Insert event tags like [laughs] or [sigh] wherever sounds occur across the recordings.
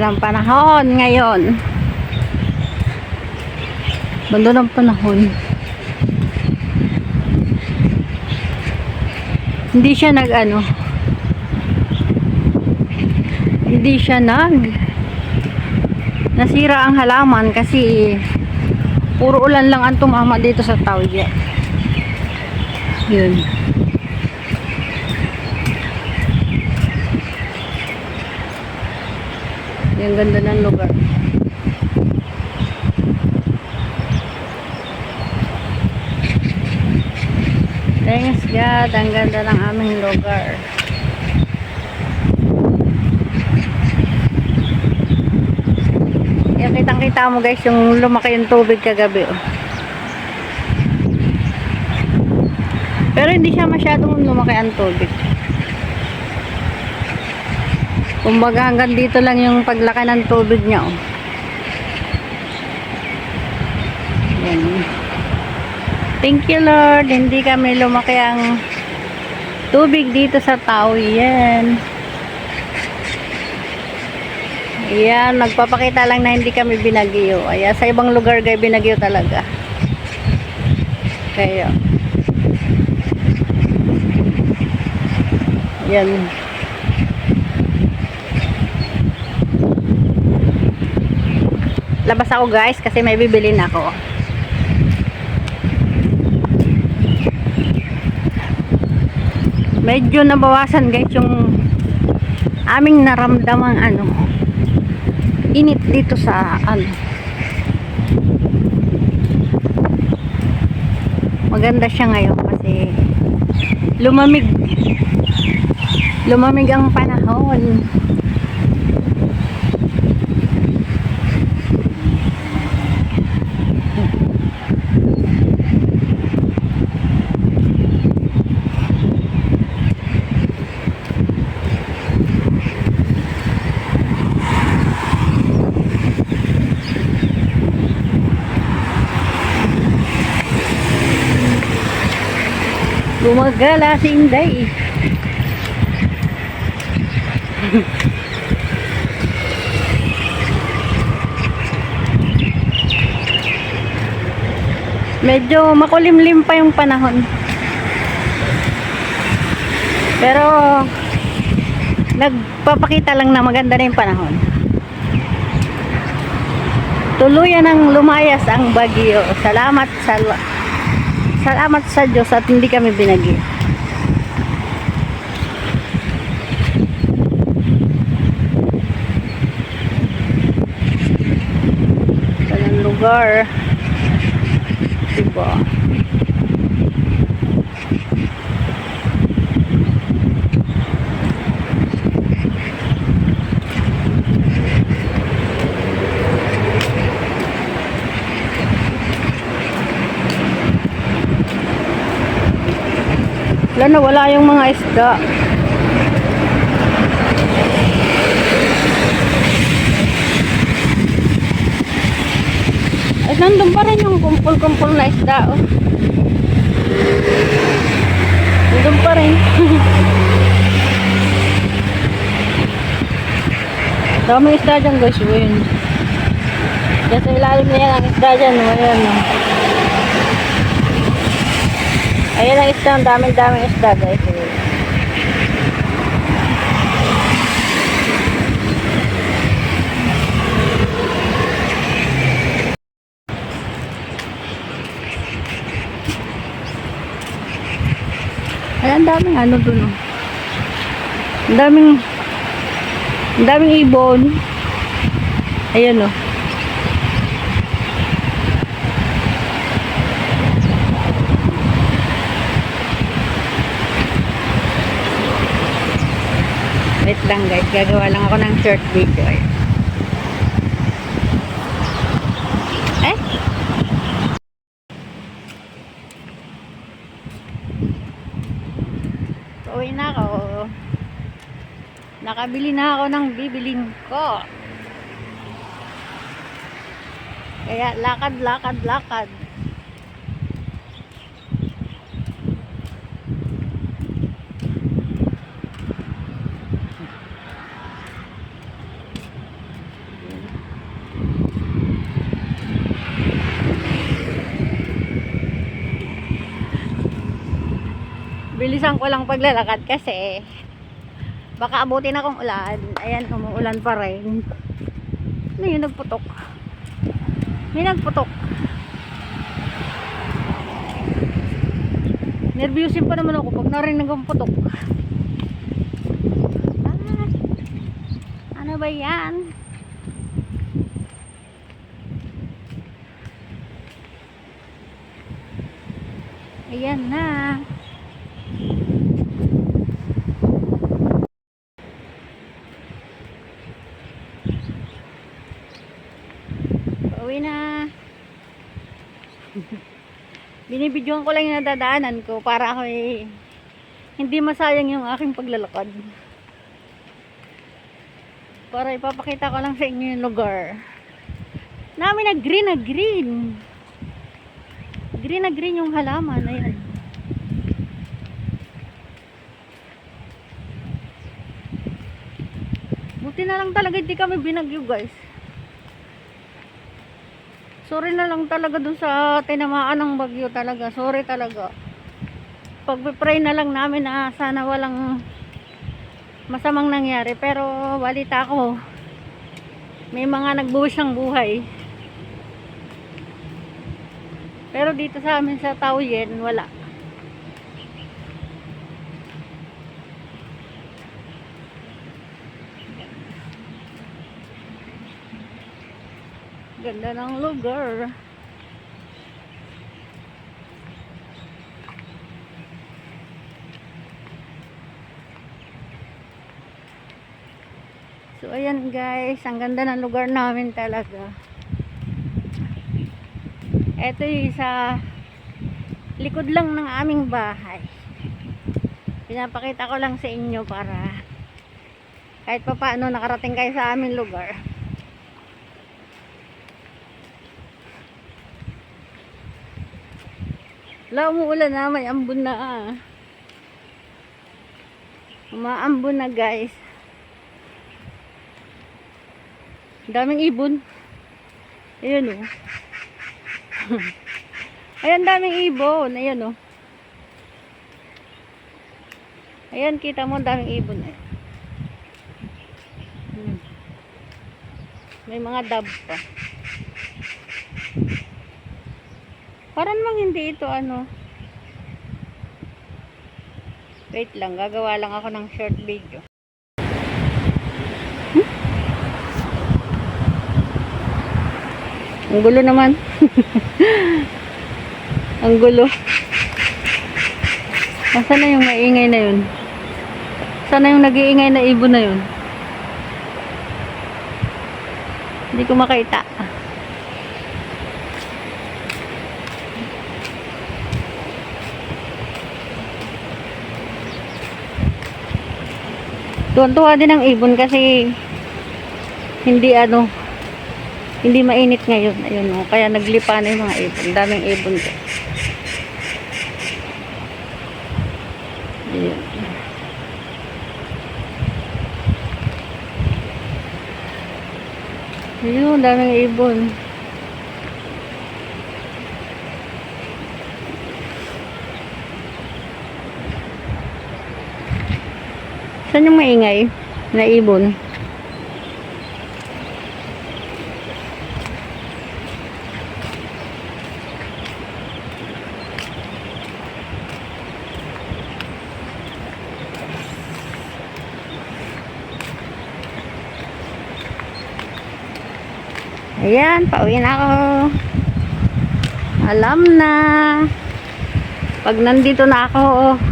Ganda ng panahon ngayon. Ganda ng panahon. Hindi siya nag ano. Hindi siya nag nasira ang halaman kasi puro ulan lang ang tumama dito sa Tawya. Yun. Yung ganda ng lugar. Thanks God, ang ganda ng aming lugar. Yan, kitang kita mo guys, yung lumaki yung tubig kagabi. Oh. Pero hindi siya masyadong lumaki ang tubig. Kumbaga hanggang dito lang yung paglaki ng tubig niya. Oh. Yan. Thank you Lord. Hindi kami lumaki ang tubig dito sa tao. Yan. Yan. Nagpapakita lang na hindi kami binagyo. Ayan. Sa ibang lugar gay binagyo talaga. Kaya. Yan. Labas ako guys kasi may bibilin ako. Medyo nabawasan guys yung aming naramdamang ano init dito sa ano. Maganda siya ngayon kasi lumamig. Lumamig ang panahon Gumagala si Inday. Medyo makulimlim pa yung panahon. Pero nagpapakita lang na maganda na yung panahon. Tuluyan ang lumayas ang bagyo. Salamat sa Salamat sa Diyos at hindi kami binagi. Ganang lugar. Diba? Wala na, wala yung mga isda. Ay, nandun pa rin yung kumpul-kumpul na isda, oh. Nandun pa rin. [laughs] Dami isda dyan, guys. Yun. Diyan ilalim na yan, ang isda dyan, oh. Ayan, oh. Ayan ang isda, ang daming-daming isda, guys. Ay, ang daming ano dun, oh. Ang daming, daming ibon. Ayan, oh. Wait lang guys, gagawa lang ako ng short video. Ayan. Eh? Uwi na ako. Nakabili na ako ng bibilin ko. Kaya lakad, lakad, lakad. Bilisan ko lang paglalakad kasi baka abutin akong ulan. Ayan, umuulan pa rin. Ano yun, nagputok? May nagputok. Nervyusin pa naman ako pag narinig ang putok. Ah, ano ba yan? Ayan na. Pauwi na. Binibidyoan ko lang yung nadadaanan ko para ako eh, hindi masayang yung aking paglalakad. Para ipapakita ko lang sa inyo yung lugar. Namin na green na green. Green na green yung halaman. Ayan. Buti na lang talaga hindi kami binagyo guys. Sorry na lang talaga dun sa tinamaan ng bagyo talaga. Sorry talaga. Pagpipray na lang namin na sana walang masamang nangyari. Pero balita ko, may mga nagbuwis ng buhay. Pero dito sa amin sa Tauyen, wala. Ganda ng lugar. So ayan guys, ang ganda ng lugar namin talaga. Ito yung sa likod lang ng aming bahay. Pinapakita ko lang sa inyo para kahit pa paano nakarating kayo sa aming lugar. Wala, umuulan na. May ambon na ah. Umaambon na guys. Daming ibon. Ayan oh. [laughs] Ayan, daming ibon. Ayan oh. Ayan, kita mo daming ibon. Ayan. Hmm. May mga dab pa. Parang mang hindi ito ano. Wait lang, gagawa lang ako ng short video. Hmm? Ang gulo naman. [laughs] Ang gulo. Nasaan na yung maingay na yun? Sana yung nag-iingay na ibon na yun? Hindi ko makita. Tuwan-tuwa din ang ibon kasi hindi ano hindi mainit ngayon. Ayun oh, kaya naglipa na yung mga ibon. Daming ibon ko. Ayun. Ayun, daming ibon. Saan yung maingay na ibon? Ayan, pauwi na ako. Alam na. Pag nandito na ako, oh,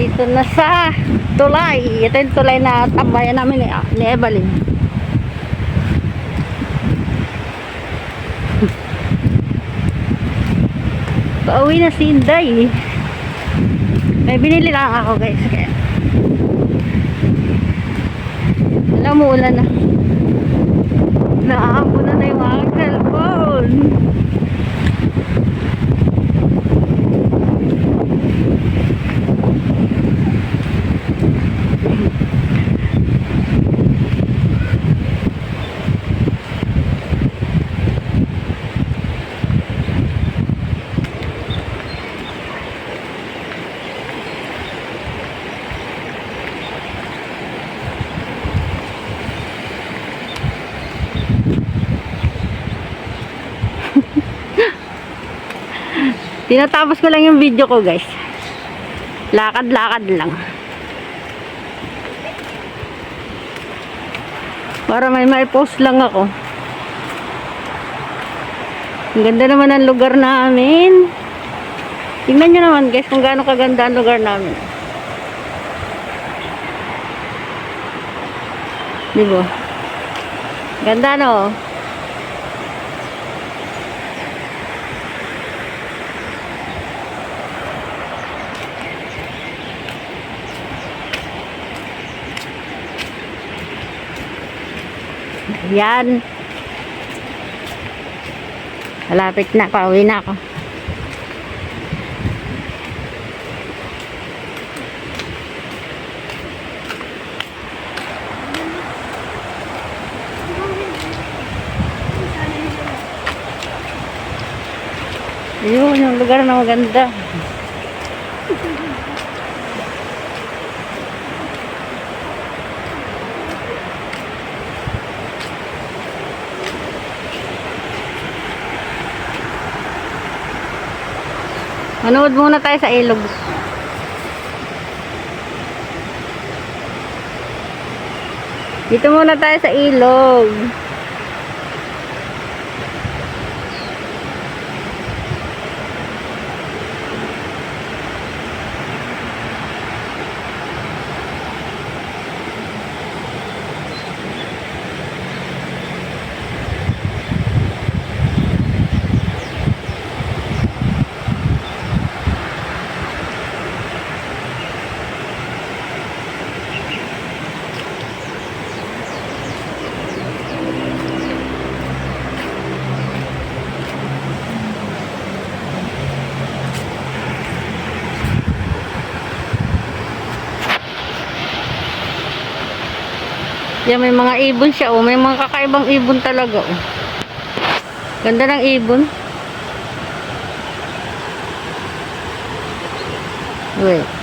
dito na sa tulay. Ito yung tulay na tambayan namin ni, ni Evelyn. [laughs] Pauwi na si Inday. May binili lang ako guys. Kaya. Alam mo, ulan na. Naaampo na na yung aking cellphone. Tinatapos ko lang yung video ko guys. Lakad-lakad lang. Para may may post lang ako. Ang ganda naman ang lugar namin. Tingnan nyo naman guys kung gaano kaganda ang lugar namin. Di ba? Ganda no? Yan. Malapit na, pauwi na ako. Yun, yung lugar na maganda. Manood muna tayo sa ilog. Dito muna tayo sa ilog. Yan, may mga ibon siya, oh. May mga kakaibang ibon talaga, oh. Ganda ng ibon. Wait.